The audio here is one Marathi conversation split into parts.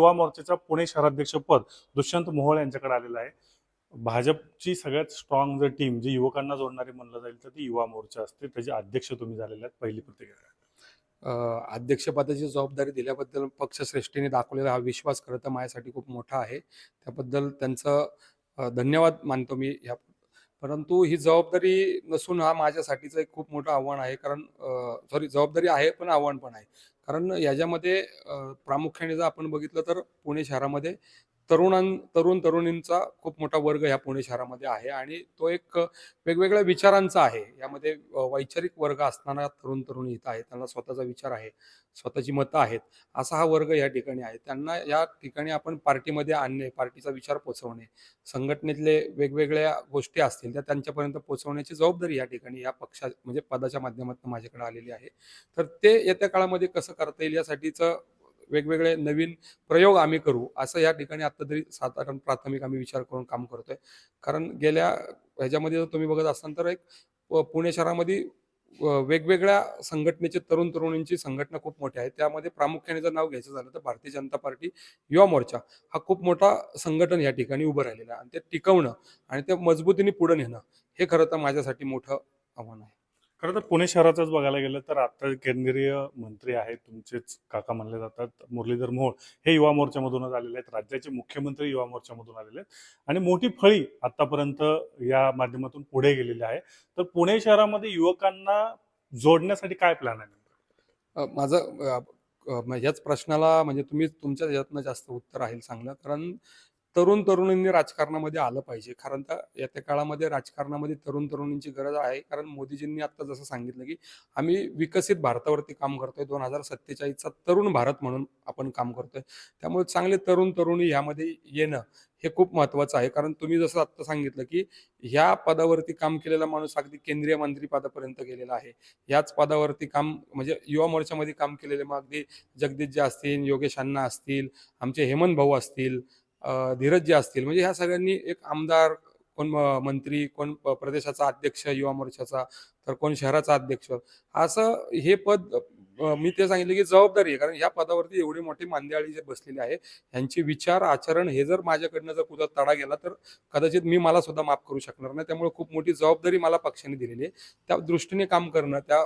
युवा मोर्चाचा पुणे शहराध्यक्षपद दुष्यंत मोहोळ यांच्याकडे आलेलं आहे. भाजपची सगळ्यात स्ट्रॉंग जर टीम जी युवकांना जोडणारी म्हणलं जाईल तर ती युवा मोर्चा असते. त्याचे अध्यक्ष तुम्ही झालेले आहेत पहिली प्रतिक्रिया. अध्यक्षपदाची जबाबदारी दिल्याबद्दल पक्षश्रेष्ठीने दाखवलेला हा विश्वास खरं तर माझ्यासाठी खूप मोठा आहे. त्याबद्दल त्यांचं धन्यवाद मानतो मी ह्या परंतु ही जबाबदारी नसून हा माझ्यासाठीचं एक खूप मोठं आव्हान आहे. कारण सॉरी जबाबदारी आहे पण आव्हान पण आहे. कारण याच्यामध्ये प्रामुख्याने जर आपण बघितलं तर पुणे शहरामध्ये तरुणां तरुण तरुणींचा खूप मोठा वर्ग ह्या पुणे शहरामध्ये आहे आणि तो एक वेगवेगळ्या विचारांचा आहे. यामध्ये वैचारिक वर्ग असताना तरुण तरुणी इथं आहेत. त्यांना स्वतःचा विचार आहे. स्वतःची मतं आहेत. असा हा वर्ग या ठिकाणी आहे. त्यांना या ठिकाणी आपण पार्टीमध्ये आणणे पार्टीचा विचार पोचवणे संघटनेतले वेगवेगळ्या गोष्टी असतील त्या त्यांच्यापर्यंत पोचवण्याची जबाबदारी या ठिकाणी या पक्षा म्हणजे पदाच्या माध्यमातून माझ्याकडे आलेली आहे. तर ते येत्या काळामध्ये कसं करता येईल यासाठीचं वेगवेगळे नवीन प्रयोग आम्ही करू असं या ठिकाणी आता तरी साधारण प्राथमिक आम्ही विचार करून काम करतोय. कारण गेल्या ह्याच्यामध्ये जर तुम्ही बघत असाल तर एक पुणे शहरामध्ये वेगवेगळ्या संघटनेचे तरुण तरुणींची संघटना खूप मोठी आहे. त्यामध्ये प्रामुख्याने जर नाव घ्यायचं झालं तर भारतीय जनता पार्टी युवा मोर्चा हा खूप मोठा संघटन या ठिकाणी उभं राहिलेला आहे. आणि ते टिकवणं आणि ते मजबूतीने पुढे नेणं हे खरं तर माझ्यासाठी मोठं आव्हान आहे. खरं तर पुणे शहराचंच बघायला गेलं तर आता केंद्रीय मंत्री आहेत तुमचेच काका म्हणले जातात मुरलीधर मोहोळ हे युवा मोर्चामधूनच आलेले आहेत राज्याचे मुख्यमंत्री युवा मोर्चामधून आलेले आहेत. आणि मोठी फळी आतापर्यंत या माध्यमातून पुढे गेलेली आहे. तर पुणे शहरामध्ये युवकांना जोडण्यासाठी काय प्लॅन आहे माझं याच ह्याच प्रश्नाला म्हणजे तुम्ही तुमच्या यातनं जास्त उत्तर आहे चांगलं. कारण तरुण तरुणींनी राजकारणामध्ये आलं पाहिजे. कारण तर येत्या काळामध्ये राजकारणामध्ये तरुण तरुणींची गरज आहे. कारण मोदीजींनी आता जसं सांगितलं की आम्ही विकसित भारतावरती काम करतोय. दोन हजार सत्तेचाळीसचा तरुण भारत म्हणून आपण काम करतोय. त्यामुळे चांगले तरुण तरुणी ह्यामध्ये येणं हे खूप महत्वाचं आहे. कारण तुम्ही जसं आत्ता सांगितलं की ह्या पदावरती काम केलेला माणूस अगदी केंद्रीय मंत्री पदापर्यंत गेलेला आहे. याच पदावरती काम म्हणजे युवा मोर्चामध्ये काम केलेले मग अगदी जगदीशजी असतील योगेश अण्णा असतील आमचे हेमंत भाऊ असतील धीरज जे असतील म्हणजे ह्या सगळ्यांनी एक आमदार कोण मंत्री कोण प्रदेशाचा अध्यक्ष युवा मोर्चाचा तर कोण शहराचा अध्यक्ष असं हे पद मी ते सांगितलं की जबाबदारी आहे. कारण या पदावरती एवढी मोठी मांदियाळी जे बसलेली आहे यांचे विचार आचरण हे जर माझ्याकडनं जर कुठं तडा गेला तर कदाचित मी मला सुद्धा माफ करू शकणार नाही. त्यामुळे खूप मोठी जबाबदारी मला पक्षाने दिलेली आहे. त्या दृष्टीने काम करणं त्या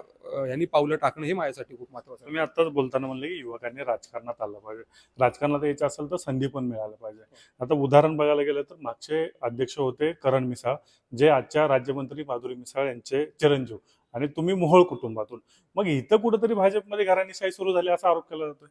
यांनी पावलं टाकणं हे माझ्यासाठी खूप महत्वाचं मी आताच आत्ताच बोलताना म्हणले की युवकांनी राजकारणात आलं पाहिजे. राजकारणात यायचं असेल तर संधी पण मिळायला पाहिजे. आता उदाहरण बघायला गेलं तर मागचे अध्यक्ष होते करण मिसाळ जे आजच्या राज्यमंत्री माधुरी मिसाळ यांचे चिरंजीव. आणि तुम्ही मोहोळ कुटुंबातून. मग इथं कुठंतरी भाजपमध्ये घराणीशाही सुरू झाली असा आरोप केला जातोय.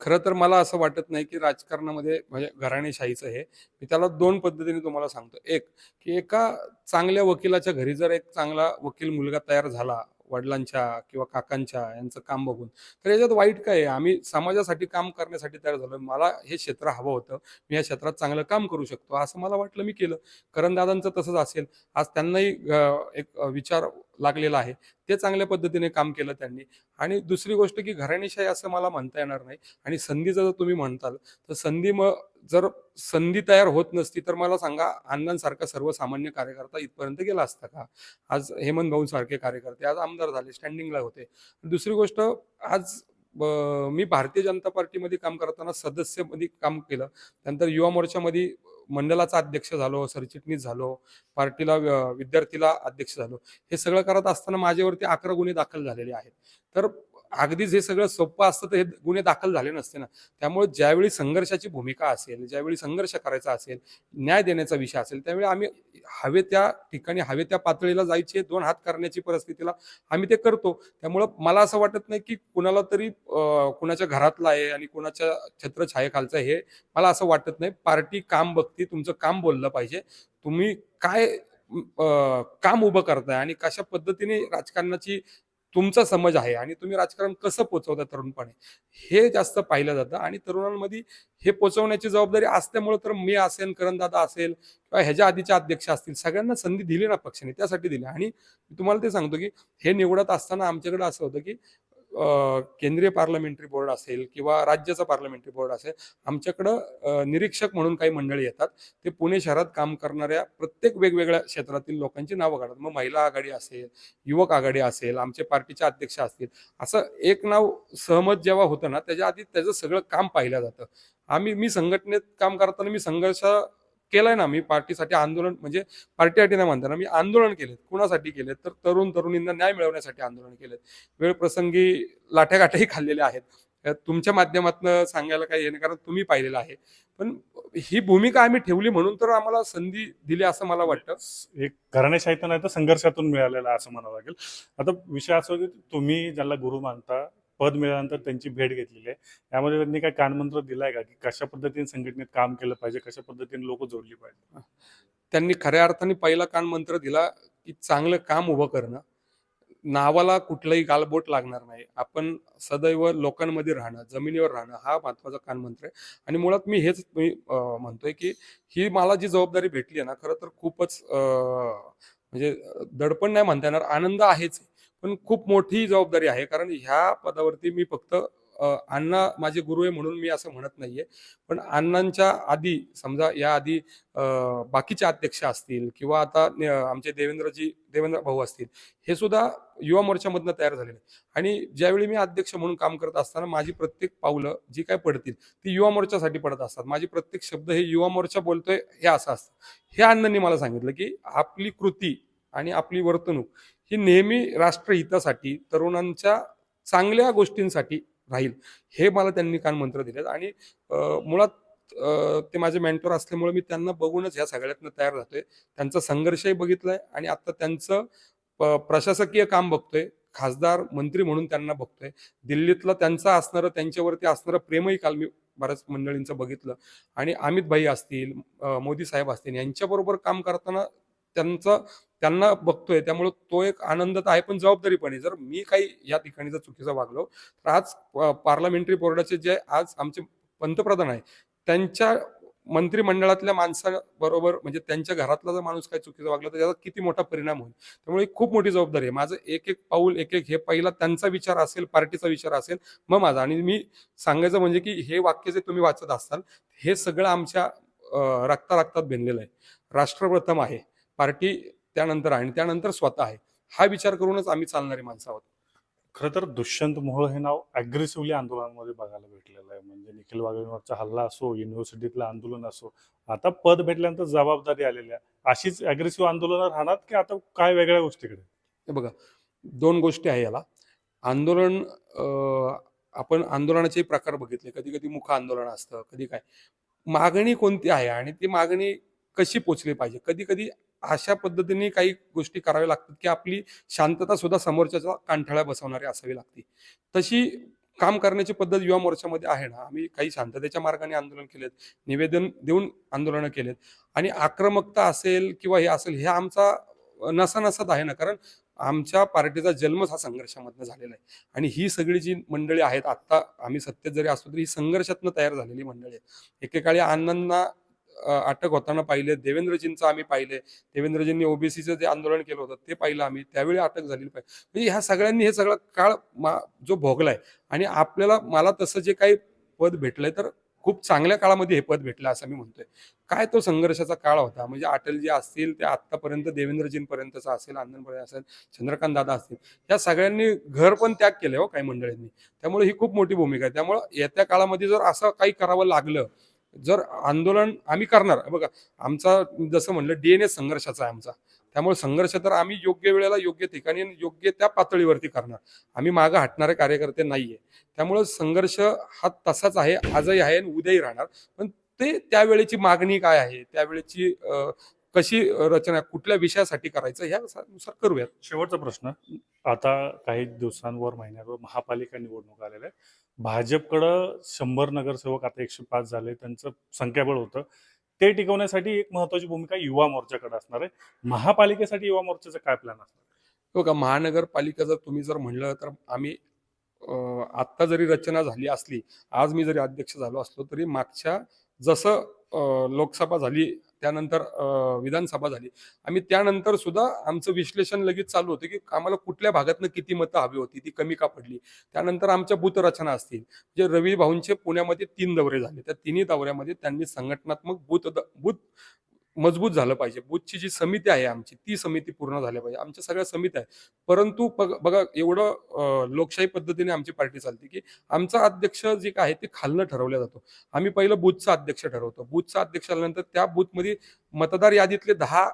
खरं तर मला असं वाटत नाही की राजकारणामध्ये म्हणजे घराणेशाहीचं हे. मी त्याला दोन पद्धतीने तुम्हाला सांगतो. एक की एका चांगल्या वकिलाच्या घरी जर एक चांगला वकील मुलगा तयार झाला वडिलांच्या किंवा काकांच्या यांचं काम बघून तर याच्यात वाईट काय आहे? आम्ही समाजासाठी काम करण्यासाठी तयार झालो. मला हे क्षेत्र हवं होतं. मी या क्षेत्रात चांगलं काम करू शकतो. असं मला वाटलं मी केलं. करणदादांचं तसंच असेल. आज त्यांनाही एक विचार लागलेला आहे. ते चांगल्या पद्धतीने काम केलं त्यांनी. आणि दुसरी गोष्ट की घराणेशाही असं मला म्हणता येणार नाही. आणि संधीचं जर तुम्ही म्हणताल तर संधी मग जर संधी तयार होत नसती तर मला सांगा अण्णांसारखा सर्वसामान्य कार्यकर्ता इथपर्यंत गेला असता का? आज हेमंत भाऊ सारखे कार्यकर्ते आज आमदार झाले स्टँडिंगला होते. दुसरी गोष्ट आज ब- मी भारतीय जनता पार्टीमध्ये काम करताना सदस्यमध्ये काम केलं. त्यानंतर युवा मोर्चामध्ये मंडळाचा अध्यक्ष झालो सरचिटणीस झालो पार्टीला विद्यार्थीला अध्यक्ष झालो. हे सगळं करत असताना माझ्यावरती अकरा गुन्हे दाखल झालेले आहेत. तर अगदीच हे सगळं सोपं असतं तर हे गुन्हे दाखल झाले नसते ना. त्यामुळे ज्यावेळी संघर्षाची भूमिका असेल ज्यावेळी संघर्ष करायचा असेल न्याय देण्याचा विषय असेल त्यावेळी आम्ही हवे त्या ठिकाणी हवे त्या पातळीला जायचे दोन हात करण्याची परिस्थितीला आम्ही ते करतो. त्यामुळं मला असं वाटत नाही की कुणाला तरी कुणाच्या घरातला आहे आणि कुणाच्या छत्रछायेखालचं आहे हे मला असं वाटत नाही. पार्टी काम बघती तुमचं काम बोललं पाहिजे. तुम्ही काय काम उभं करताय आणि कशा पद्धतीने राजकारणाची तुमचा समज आहे आणि तुम्ही राजकारण कसं पोचवता तरुणपणे? हे जास्त पाहिलं जातं आणि तरुणांमध्ये हे पोचवण्याची जबाबदारी असल्यामुळे तर मी असेल करणदादा असेल किंवा ह्याच्या आधीच्या अध्यक्ष असतील सगळ्यांना संधी दिली ना पक्षाने त्यासाठी दिली. आणि मी तुम्हाला ते सांगतो की हे निवडत असताना आमच्याकडे असं होतं की केंद्रीय पार्लमेंटरी बोर्ड असेल किंवा राज्याचा पार्लमेंटरी बोर्ड असेल आमच्याकडं निरीक्षक म्हणून काही मंडळी येतात. ते पुणे शहरात काम करणाऱ्या प्रत्येक वेगवेगळ्या क्षेत्रातील लोकांची नावं काढतात. मग महिला आघाडी असेल युवक आघाडी असेल आमचे पार्टीचे अध्यक्ष असतील. असं एक नाव सहमत जेव्हा होतं ना त्याच्या आधी त्याचं सगळं काम पाहिलं जातं. आम्ही मी संघटनेत काम करताना मी संघर्ष केलाय ना मी पार्टीसाठी आंदोलन म्हणजे पार्टीसाठी नाही म्हणताना मी आंदोलन केलेत. कुणासाठी केलेत? तर तरुण तरुणींना न्याय मिळवण्यासाठी आंदोलन केलेत. वेळ प्रसंगी लाठ्यागाठ्याही खाल्लेल्या आहेत. तुमच्या माध्यमातून सांगायला काही येणे नाही कारण तुम्ही पाहिलेलं आहे. पण ही भूमिका आम्ही ठेवली म्हणून तर आम्हाला संधी दिली असं मला वाटतं. एक घराणेशाहीतून नाही तर संघर्षातून मिळालेला असं म्हणावं लागेल आता विषय असा की तुम्ही ज्याला गुरु मानता पद मिळाल्यानंतर त्यांची भेट घेतलेली आहे. यामध्ये त्यांनी काय कानमंत्र दिलाय का? की कशा पद्धतीने संघटनेत काम केलं पाहिजे? कशा पद्धतीने लोक जोडली पाहिजे? त्यांनी खऱ्या अर्थाने पहिला कान मंत्र दिला की चांगलं काम उभं करणं. नावाला कुठलंही गालबोट लागणार नाही. आपण सदैव लोकांमध्ये राहणं जमिनीवर राहणं हा महत्त्वाचा कानमंत्र आहे. आणि मुळात मी हेच मी अं, म्हणतोय की ही मला जी जबाबदारी भेटली आहे ना खरं तर खूपच अं, म्हणजे दडपण नाही म्हणता येणार आनंद आहेच. पण खूप मोठी जबाबदारी आहे. कारण ह्या पदावरती मी फक्त अण्णा माझे गुरु आहे म्हणून मी असं म्हणत नाहीये. पण अण्णांच्या आधी समजा या आधी बाकीचे अध्यक्ष असतील किंवा आता आमचे देवेंद्रजी देवेंद्र भाऊ असतील हे सुद्धा युवा मोर्चामधनं तयार झालेले आणि ज्यावेळी मी अध्यक्ष म्हणून काम करत असताना माझी प्रत्येक पावलं जी काय पडतील ती युवा मोर्चासाठी पडत असतात. माझी प्रत्येक शब्द हे युवा मोर्चा बोलतोय हे असं असतं. हे अण्णांनी मला सांगितलं की आपली कृती आणि आपली वर्तणूक ही नेहमी राष्ट्रहितासाठी तरुणांच्या चांगल्या गोष्टींसाठी राहील. हे मला त्यांनी कान मंत्र दिलेत. आणि मुळात ते माझे मेंटर असल्यामुळे मी त्यांना बघूनच ह्या सगळ्यातनं तयार जातोय त्यांचा संघर्षही बघितलाय आणि आता त्यांचं प्रशासकीय काम बघतोय. खासदार मंत्री म्हणून त्यांना बघतोय. दिल्लीतलं त्यांचं असणारं त्यांच्यावरती असणारं प्रेमही काल मी बऱ्याच मंडळींचं बघितलं. आणि अमित भाई असतील मोदी साहेब असतील यांच्याबरोबर काम करताना त्यांचं त्यांना बघतोय त्यामुळे तो एक आनंद तर आहे पण जबाबदारी पण आहे जर मी काही या ठिकाणी जर चुकीचं वागलो तर आज पार्लमेंटरी बोर्डाचे जे आज आमचे पंतप्रधान आहे त्यांच्या मंत्रिमंडळातल्या माणसाबरोबर म्हणजे त्यांच्या घरातला जर माणूस काही चुकीचं वागला तर त्याचा किती मोठा परिणाम होईल. त्यामुळे खूप मोठी जबाबदारी आहे. माझं एक एक पाऊल एक एक हे पहिला त्यांचा विचार असेल पार्टीचा विचार असेल मग माझा. आणि मी सांगायचं म्हणजे की हे वाक्य जे तुम्ही वाचत असाल हे सगळं आमच्या रक्ता रक्तात भिनलेलं आहे. राष्ट्रप्रथम आहे. पार्टी त्यानंतर आहे आणि त्यानंतर स्वतः आहे. हा विचार करूनच आम्ही चालणारी माणसं आहोत. खरं तर दुष्यंत मोहोळ हे नाव अग्रेसिव्हली आंदोलनामध्ये बघायला भेटलेलं आहे. म्हणजे निखिल वाघेंवरचा हल्ला असो युनिव्हर्सिटीतलं आंदोलन असो आता पद भेटल्यानंतर जबाबदारी आलेली आहे. अशीच अग्रेसिव्ह आंदोलन राहणार की आता काय वेगळ्या गोष्टीकडे? हे बघा दोन गोष्टी आहे याला. आंदोलन आपण आंदोलनाचे प्रकार बघितले. कधी कधी मुख आंदोलन असतं कधी काय. मागणी कोणती आहे आणि ती मागणी कशी पोचली पाहिजे? कधी कधी अशा पद्धतीने काही गोष्टी कराव्या लागतात की आपली शांतता सुद्धा समोरच्याचा कांठाळ्या बसवणारी असावी लागते. तशी काम करण्याची पद्धत युवा मोर्चामध्ये आहे ना आम्ही काही शांततेच्या मार्गाने आंदोलन केलेत निवेदन देऊन आंदोलनं केलेत आणि आक्रमकता असेल किंवा हे असेल हे आमचा नसानसात आहे ना कारण आमच्या पार्टीचा जन्मच हा संघर्षामधनं झालेला आहे. आणि ही सगळी जी मंडळी आहेत आत्ता आम्ही सत्तेत जरी असलो तरी ही संघर्षातनं तयार झालेली मंडळी आहे एकेकाळी अण्णांना अटक होताना पाहिले देवेंद्रजींचं आम्ही पाहिले देवेंद्रजींनी ओबीसीचं जे आंदोलन केलं होतं ते पाहिलं आम्ही त्यावेळी अटक झालेली पाहिजे म्हणजे ह्या सगळ्यांनी हे सगळं काळ मा- जो भोगलाय आणि आपल्याला मला तसं जे काही पद भेटलंय तर खूप चांगल्या काळामध्ये हे पद भेटलं असं मी म्हणतोय. काय तो संघर्षाचा काळ होता? म्हणजे अटलजी असतील ते आत्तापर्यंत देवेंद्रजींपर्यंतचा असेल आनंदपर्यंत असेल चंद्रकांत दादा असतील या सगळ्यांनी घर पण त्याग केले हो काही मंडळींनी. त्यामुळे ही खूप मोठी भूमिका आहे. त्यामुळे येत्या काळामध्ये जर असं काही करावं लागलं जर आंदोलन आम्ही करणार बघा आमचा जसं म्हणलं डीएनए संघर्षाचा आहे आमचा. त्यामुळे संघर्ष तर आम्ही योग्य वेळेला योग्य ठिकाणी योग्य त्या पातळीवरती करणार. आम्ही मागं हटणारे कार्यकर्ते नाहीये. त्यामुळे संघर्ष हा तसाच आहे आजही आहे आणि उद्याही राहणार. पण ते त्यावेळेची मागणी काय आहे? त्यावेळेची कशी रचना कुठल्या विषयासाठी करायचं ह्यानुसार करूयात. शेवटचा प्रश्न. आता काही दिवसांवर महिन्यावर महापालिका निवडणूक आलेल्या आहे भाजपकडं शंभर नगरसेवक आता एकशे पाच झाले त्यांचं संख्याबळ होतं. ते टिकवण्यासाठी एक महत्वाची भूमिका युवा मोर्चाकडे असणार आहे. महापालिकेसाठी युवा मोर्चाचा काय प्लॅन असणार? हो बघा महानगरपालिका जर तुम्ही जर म्हणलं तर आम्ही आत्ता जरी रचना झाली असली आज मी जरी अध्यक्ष झालो असलो तरी मागच्या जसं लोकसभा झाली त्यानंतर विधानसभा झाली. आम्ही त्यानंतर सुद्धा आमचं विश्लेषण लगेच चालू होतं की आम्हाला कुठल्या भागातनं किती मतं हवी होती ती कमी का पडली? त्यानंतर आमच्या बूथरचना असतील. जे रवी भाऊंचे पुण्यामध्ये तीन दौरे झाले. त्या तिन्ही दौऱ्यामध्ये त्यांनी संघटनात्मक बूथ द- बूथ मजबूत झालं पाहिजे. बूथची जी समिती आहे आमची ती समिती पूर्ण झाली पाहिजे. आमच्या सगळ्या समित्या आहेत. परंतु बघा एवढं लोकशाही पद्धतीने आमची पार्टी चालते की आमचा अध्यक्ष जे काय आहे ते खालनं ठरवला जातो. आम्ही पहिलं बुथचा अध्यक्ष ठरवतो. बुथचा अध्यक्ष आल्यानंतर त्या बूथमध्ये मतदार यादीतले दहा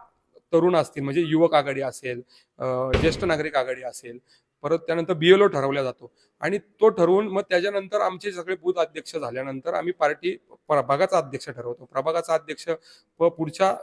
तरुण असतील. म्हणजे युवक आघाडी असेल ज्येष्ठ नागरिक आघाडी असेल परत त्यानंतर बीएलओ ठरवला जातो. आणि तो ठरवून मग त्याच्यानंतर आमचे सगळे बूथ अध्यक्ष झाल्यानंतर आम्ही पार्टी प्रभागाचा अध्यक्ष ठरवतो. प्रभागाचा अध्यक्ष व पुढच्या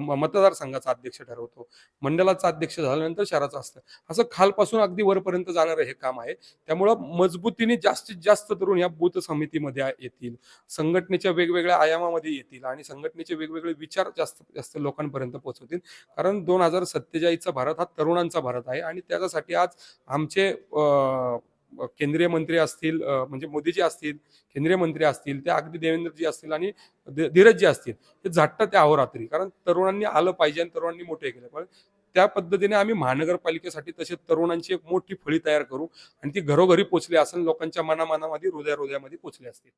मतदारसंघाचा अध्यक्ष ठरवतो. मंडळाचा अध्यक्ष झाल्यानंतर शहराचा असतं. असं खालपासून अगदी वरपर्यंत जाणारं हे काम आहे. त्यामुळं मजबूतीने जास्तीत जास्त तरुण या बूथ समितीमध्ये येतील. संघटनेच्या वेगवेगळ्या आयामामध्ये येतील आणि संघटनेचे वेगवेगळे विचार जास्त जास्त लोकांपर्यंत पोहोचवतील. कारण दोन हजार सत्तेचाळीसचा भारत हा तरुणांचा भारत आहे आणि त्याच्यासाठी आज आमचे केंद्रीय मंत्री असतील म्हणजे मोदीजी असतील केंद्रीय मंत्री असतील ते अगदी देवेंद्रजी असतील आणि धीरज धीरजजी असतील ते झटतात त्या अहोरात्री. कारण तरुणांनी आलं पाहिजे आणि तरुणांनी मोठे केले. पण त्या पद्धतीने आम्ही महानगरपालिकेसाठी तसे तरुणांची एक मोठी फळी तयार करू आणि ती घरोघरी पोचली असेल लोकांच्या मनामनामध्ये हृदय हृदयामध्ये पोचली असतील.